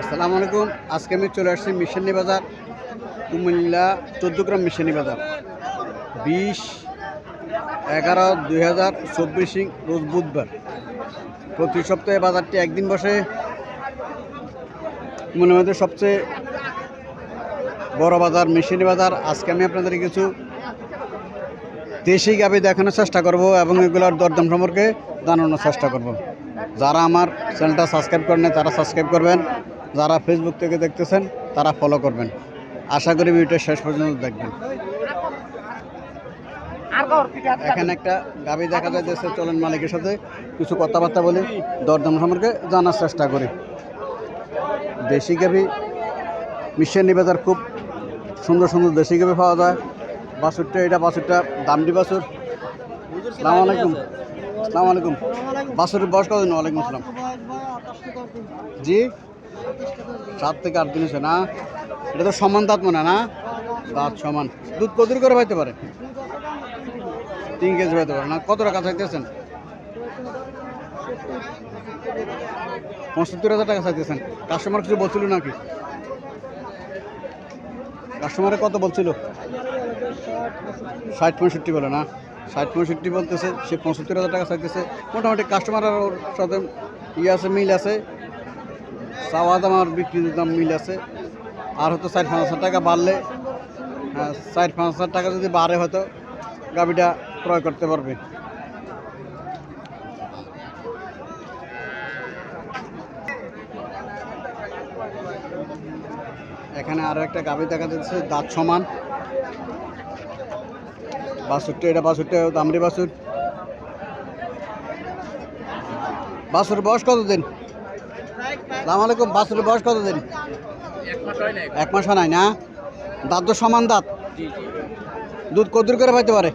আসসালামু আলাইকুম। আজকে আমি চলে আসছি মিশনি বাজার, কুমিল্লা চোদ্দ গ্রাম মিশনি বাজার। বিশ এগারো দুই হাজার চব্বিশ রোজ বুধবার। প্রতি সপ্তাহে বাজারটি একদিন বসে। মনে মধ্যে সবচেয়ে বড় বাজার মিশনি বাজার। আজকে আমি আপনাদের কিছু দেশি গাবি দেখানোর চেষ্টা করব এবং এগুলোর দরদাম সম্পর্কে জানানোর চেষ্টা করব। যারা আমার চ্যানেলটা সাবস্ক্রাইব করেন তারা সাবস্ক্রাইব করবেন। যারা ফেসবুক থেকে দেখতেছেন, তারা ফলো করবেন। আশা করি ভিডিওটা শেষ পর্যন্ত দেখবেন। এখানে একটা গাবি দেখা যাইতেছে, চলেন মালিকের সাথে কিছু কথাবার্তা বলি, দরদাম সম্পর্কে জানার চেষ্টা করি। দেশি গাবি মিশন বাজার খুব সুন্দর সুন্দর দেশি গাবি পাওয়া যায়। বাছুরটা, এটা বাছুরটা, দামডি বাছুর। সালাম আলাইকুম। আলাইকুম। বাছুরের বয়স কত দিন। ওয়ালাইকুম আসসালাম জি সাত থেকে আট দিন হয়েছে না? এটা তো সমান দাঁত মনে না? দাঁত সমান। দুধ কদুর করে পাইতে পারে? তিন কেজি পাইতে পারে না? কত টাকা চাইতেছেন? পঁচাত্তর হাজার টাকা চাইতেছেন। কাস্টমার কিছু বলছিল নাকি? কাস্টমারে কত বলছিল? ষাট পঁয়ষট্টি বলে না? ষাট পঁয়ষট্টি বলতেছে, সে পঁচাত্তর হাজার টাকা চাইতেছে। মোটামুটি কাস্টমার ওর সাথে ইয়ে আছে, মিল আছে। চাওয়া দাম আর বিক্রির দাম মিল আছে। আর হয়তো চার পাঁচ হাজার টাকা বাড়লে হ্যাঁ চার পাঁচ হাজার টাকা যদি বাড়ে হয়তো গাড়িটা ক্রয় করতে পারবে। এখানে আরও একটা গাভি দেখা যাচ্ছে, দাঁত সমান। বাসুরটা এটা বাসুরটা দামড়ি বাসুর বাসুর বয়স কতদিন? সালাম আলাইকুম বাসুর বয়স কতদিন? এক মাস হয় নাই না? দাঁত তো সমান দাঁত। দুধ কদ্দুর করে পাইতে পারে?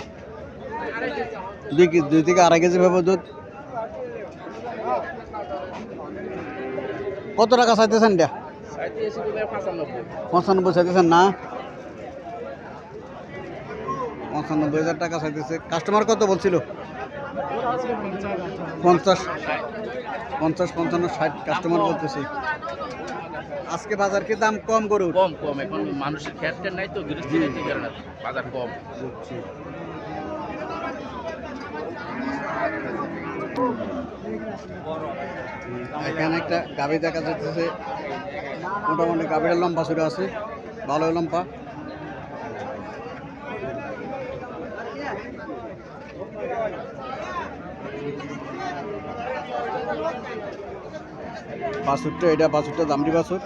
দুই দুই থেকে আড়াই কেজি পাবো দুধ। কত টাকা চাইতেছেন এটা? পঁচানব্বই চাইতেছেন না? পঁচানব্বই হাজার টাকা চাইতেছে। কাস্টমার কত বলছিল? পঞ্চাশ। পঞ্চাশ পঞ্চান্ন ষাট কাস্টমার বলতেছে। আজকে বাজার কি দাম কম গরুর? কম কম। এখন মানুষের খ্যাতটা নাই তো গৃহস্থী বাজার কম। বুঝছি। এখানে একটা গাভি দেখা যাচ্ছে মোটামুটি গাভীর লম্বা ছোটো আছে ভালো লম্বা। বাছুরটা এটা দামড়ি বাছুর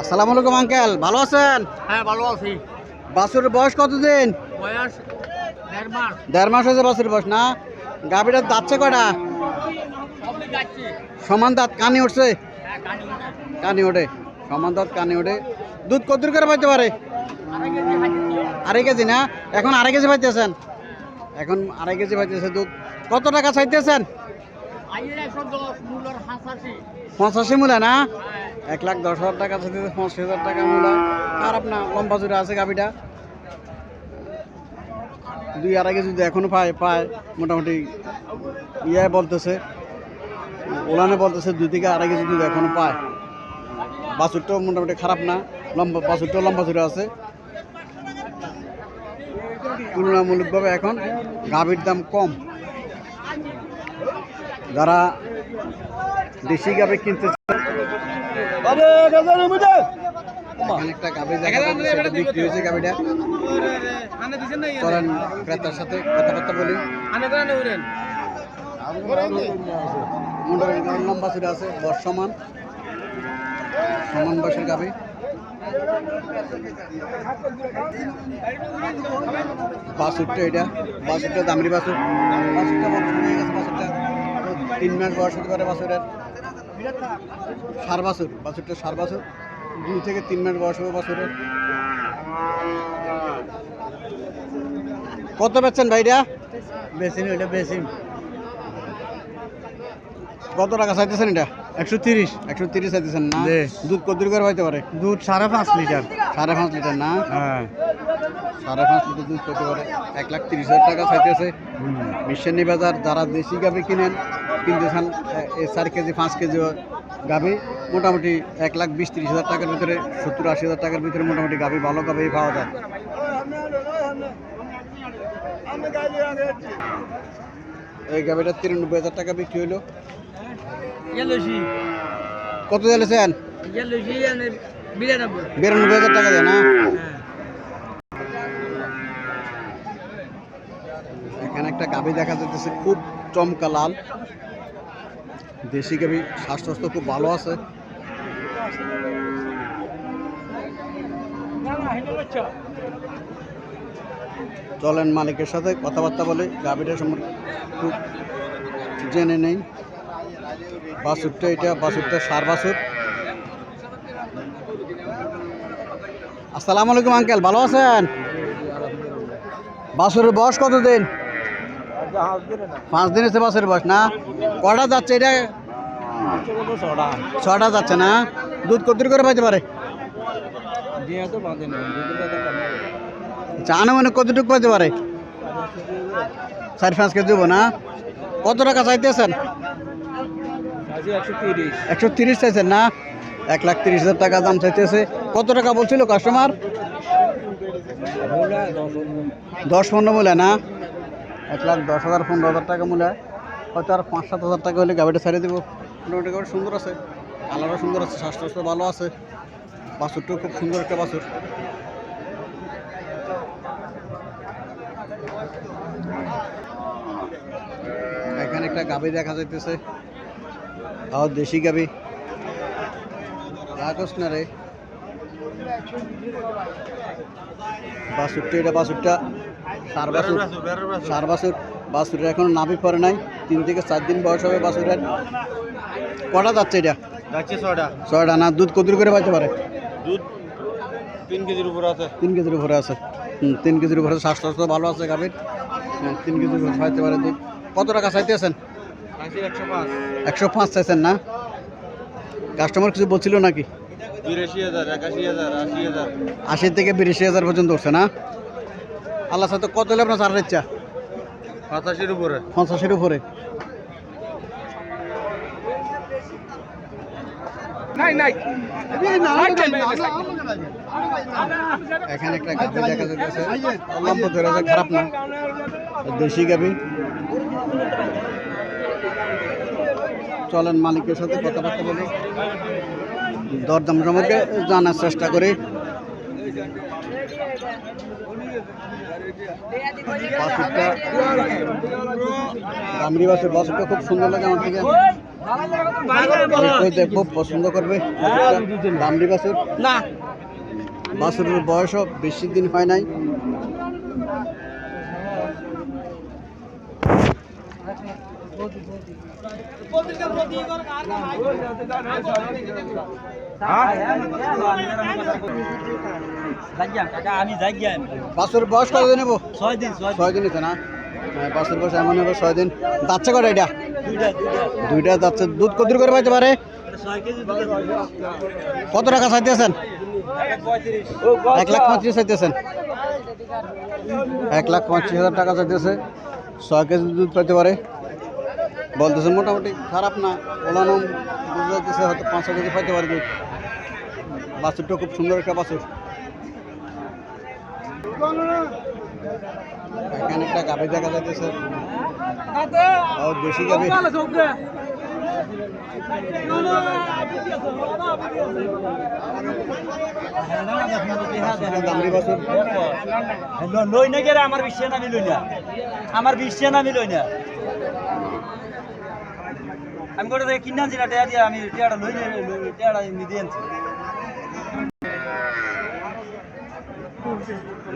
আসসালামু আলাইকুম আঙ্কেল। ভালো আছেন? হ্যাঁ ভালো আছি। বয়স কতদিন? বয়স দেড় মাস। দেড় মাস হয়েছে বাছুরের বয়স না? গাভীটার দাঁতছে কয়টা? সমান দাঁত কানি উঠছে? হ্যাঁ কানি ওঠে। সমান দাঁত কানি ওঠে। দুধ কত করে পাইতে পারে? আড়াই কেজি না? এখন আড়াই কেজি পাইতেছেন। এখন আড়াই কেজি পাইতেছে দুধ। কত টাকা চাইতেছেন? পঁচাশি মূলা না? এক লাখ দশ হাজার টাকা চাইতেছে, পঁচাশি হাজার টাকা মূলা। খারাপ না লম্বা জুড়ে আছে গাভিটা। দুই আড়াই কেজি যদি এখনও পায় পায়। মোটামুটি ইয়ে বলতেছে, ওলানে বলতেছে দুই থেকে আড়াই কেজি দুধ এখনও পায়। বাছুরটাও মোটামুটি খারাপ না। লম্বা বাছুরটাও লম্বা জুড়ে আছে। তুলনামূলকভাবে এখন গাভীর দাম কম। যারা দেশি গাভী কিনতে একটা গাভী দেখা যাচ্ছে সেটা বিক্রি হয়েছে গাভীটা। চলেন ক্রেতার সাথে কথাবার্তা বলি। মোটামুটি লম্বা আছে বর্ষমান। সমান বয়সের গাভী। বাছুরটা এটা বাছুরটা দামরি বাছুর। বাছুরটা বছর হয়ে গেছে বাছুরটা তো তিন মাস বয়স হতে পারে বাছুরের। সার বাছুর বাছুরটা সার বাছুর। দুই থেকে তিন মাস বয়স হবে বাছুরের। কত বেচছেন ভাইটা? বেসিন এটা বেসিন কত টাকা চাইতেছেন এটা? একশো তিরিশ। একশো তিরিশ না? দুধ কত করে হইতে পারে? দুধ সাড়ে পাঁচ লিটার। সাড়ে পাঁচ লিটার না? হ্যাঁ। সাড়ে পাঁচ লিটার দুধ এক লাখ তিরিশ হাজার টাকা চাইতেছে। মিশনি বাজার যারা দেশি গাভি কিনেন কিনতে চান চার কেজি পাঁচ কেজি গাভি মোটামুটি এক লাখ বিশ তিরিশ হাজার টাকার ভিতরে সত্তর আশি হাজার টাকার ভিতরে মোটামুটি গাভি ভালো গাভি পাওয়া যায়। এই গাভিটা তিরানব্বই হাজার টাকা বিক্রি হইল। গেলছি কত চলেছেন বিরানব্বই। হাজার টাকা দেয় না এখানে একটা গাভি দেখা যাচ্ছে খুব চমকা লাল। দেশি গাভি স্বাস্থ্য খুব ভালো আছে। চলেন মালিকের সাথে কথাবার্তা বলে গাভিটা সম্পর্কে একটু জেনে নেই। বাছুরটা এটা বাছুরটা সার বাছুর আসসালামু আলাইকুম, আঙ্কেল, ভালো আছেন? বাছুরের বয়স কত দিন পাঁচ দিন এসে বাছুরের বয়স, না? কটা যাচ্ছে এটা? ছটা যাচ্ছে না? দুধ কত করে পাইতে পারে? জানো মানে কতটুকু পাইতে পারে? চার পাঁচ কেজি না? কত টাকা চাইতেছেন? একশো তিরিশ। চাইছে? না, এক লাখ তিরিশ হাজার টাকা দাম চাইতেছে। কত টাকা বলছিল কাস্টমার দশ পনেরো মূল্য না? এক লাখ দশ হাজার পনেরো হাজার টাকা মূল্য। হয়তো আর পাঁচ সাত হাজার টাকা হলে গাড়িটা ছাড়িয়ে দেবো। মোটামুটি গাড়ি সুন্দর আছে। কালারও সুন্দর আছে স্বাস্থ্য ভালো আছে। বাছুরটাও খুব সুন্দর একটা বাছুর এখানে একটা গাভি দেখা যাইতেছে। আর দেশি গাভি রাখস না রে বাছুরটা এটা বাছুরটা সার বাসুর সার বাছুর বাছুরের এখনও নাভি পরে নাই। তিন থেকে চার দিন বয়স হবে বাছুরের কটা যাচ্ছে এটা? যাচ্ছে ছয়টা। ছয়টা না? দুধ কদুর করে পাইতে পারে? দুধ তিন কেজির উপরে আছে। তিন কেজির উপরে আছে। হুম, তিন কেজির উপরে স্বাস্থ্য ভালো আছে গাভীর। তিন কেজির উপরে পাইতে পারে দুধ। কত টাকা চাইতেছেন? আশি একশো পাঁচ। একশো পাঁচ চাইছেন না? কাস্টমার কিছু বলছিল নাকি? হাজার একাশি হাজার আশি থেকে বিরাশি হাজার পর্যন্ত উঠছে না? আল্লাহ সাথে কত হলে আপনার ছাড়ার ইচ্ছা পঁচাশির উপরে। পঞ্চাশের উপরে। এখানে একটা গাভি দেখা যাচ্ছে। খারাপ না। দেশি গাভি। চলেন মালিকের সাথে কথাবার্তা বলি। দরদাম সম্পর্কে জানার চেষ্টা করি। বাছুরটা খুব সুন্দর লাগে আমার থেকে দেখব পছন্দ করবে। দামড়ি বাছুর না। বাছুরের বয়সও বেশি দিন হয় নাই। আমি যাই গিয়ে বয়স কত দিন নেব ছয় দিন ছয় না? হ্যাঁ, বয়স এমন হবে ছয় দিন। যাচ্ছে করে এটা? দুইটা যাচ্ছে। দুধ কত করে পাইতে পারে? কত টাকা চাইতেছেন? এক লাখ পঁচিশ চাইতেছেন। এক লাখ পঁচিশ হাজার টাকা চাইতেছে। ছয় কেজি দুধ পেতে পারে। বলতেছে মোটামুটি খারাপ না, ওলানো বুঝতে যাচ্ছে হয়তো পাঁচশো কেজি পাইতে পারে দুধ। বাছুরটা খুব সুন্দর একটা বাছুর। এখানে একটা গাভি দেখা যাইতেছে। দেশি গাভি। আমার বিশ্বে নামি লই আমার বিশ্বে নামি লই না। আমি গোটা থেকে কিনে আনছি না টেয়া দিয়ে আমি টেয়াটা লই নিয়ে টেয়াটা নিয়ে আনছি।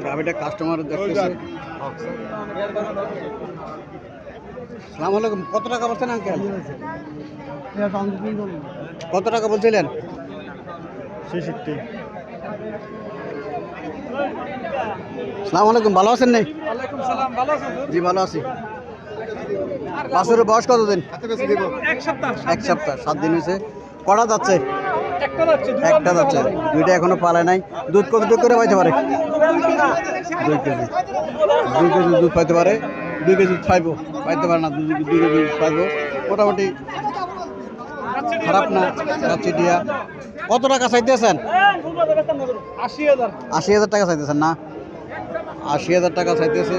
গাভিটা কাস্টমার দেখতেছে। সালাম আলাইকুম কত টাকা বলছেন আঙ্কেল কত টাকা বলছিলেন? ছেষট্টি। সালাম আলাইকুম ভালো আছেন নাই জি ভালো আছি। বাসের বয়স কতদিন? এক সপ্তাহ এক সপ্তাহ সাত দিন হয়েছে। কটা যাচ্ছে? একটা যাচ্ছে দুইটা এখনও পালায় নাই। দুধ কতটুকু করে পাইতে পারে? দুই কেজি। দুই কেজি দুধ পাইতে পারে। দুই কেজি পাইবো। পাইতে পারে না দুই কেজি পাইবো। মোটামুটি খারাপ না যাচ্ছি দিয়া। কত টাকা চাইতেছেন? আশি হাজার। আশি হাজার টাকা চাইতেছেন না? আশি হাজার টাকা চাইতেছে।